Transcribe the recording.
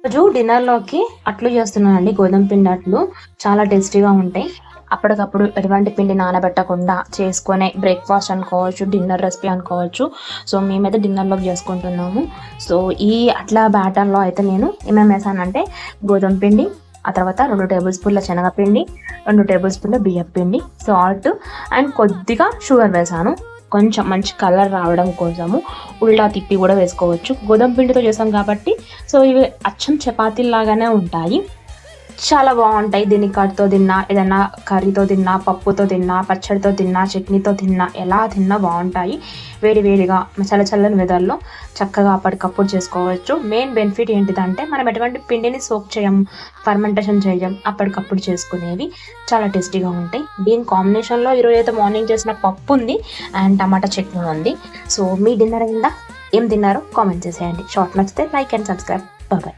రోజు డిన్నర్లోకి అట్లు చేస్తున్నానండి గోధుమ పిండి అట్లు. చాలా టేస్టీగా ఉంటాయి. అప్పటికప్పుడు ఎటువంటి పిండి నానబెట్టకుండా చేసుకునే బ్రేక్ఫాస్ట్ అనుకోవచ్చు డిన్నర్ రెసిపీ అనుకోవచ్చు. సో మేమైతే డిన్నర్లోకి చేసుకుంటున్నాము. సో ఈ అట్లా బ్యాటర్లో అయితే నేను ఏమేమి వేసానంటే గోధుమ పిండి ఆ తర్వాత రెండు టేబుల్ స్పూన్ల శనగపిండి రెండు టేబుల్ స్పూన్ల బియ్యం పిండి సాల్ట్ అండ్ కొద్దిగా షుగర్ వేసాను. కొంచెం మంచి కలర్ రావడం కోసము ఉల్టా తిప్పి కూడా వేసుకోవచ్చు. గోధుమ పిండితో చేసాం కాబట్టి సో ఇవి అచ్చం చపాతీలాగానే ఉంటాయి. చాలా బాగుంటాయి. దీన్ని కట్తో తిన్నా ఏదైనా కర్రీతో తిన్నా పప్పుతో తిన్నా పచ్చడితో తిన్నా చట్నీతో తిన్నా ఎలా తిన్నా బాగుంటాయి. వేడి వేడిగా చల్ల చల్లని వెదర్లో చక్కగా అప్పటికప్పుడు చేసుకోవచ్చు. మెయిన్ బెనిఫిట్ ఏంటిదంటే మనం ఎటువంటి పిండిని సోక్ చేయం ఫర్మెంటేషన్ చేయం అప్పటికప్పుడు చేసుకునేవి చాలా టేస్టీగా ఉంటాయి. దీని కాంబినేషన్లో ఈరోజు అయితే మార్నింగ్ చేసిన పప్పు ఉంది అండ్ టమాటా చట్నీ ఉంది. సో మీ డిన్నర్ అయిందా? ఏం తిన్నారో? కామెంట్ చేసేయండి. షార్ట్ నచ్చితే లైక్ అండ్ సబ్స్క్రైబ్. బాయ్.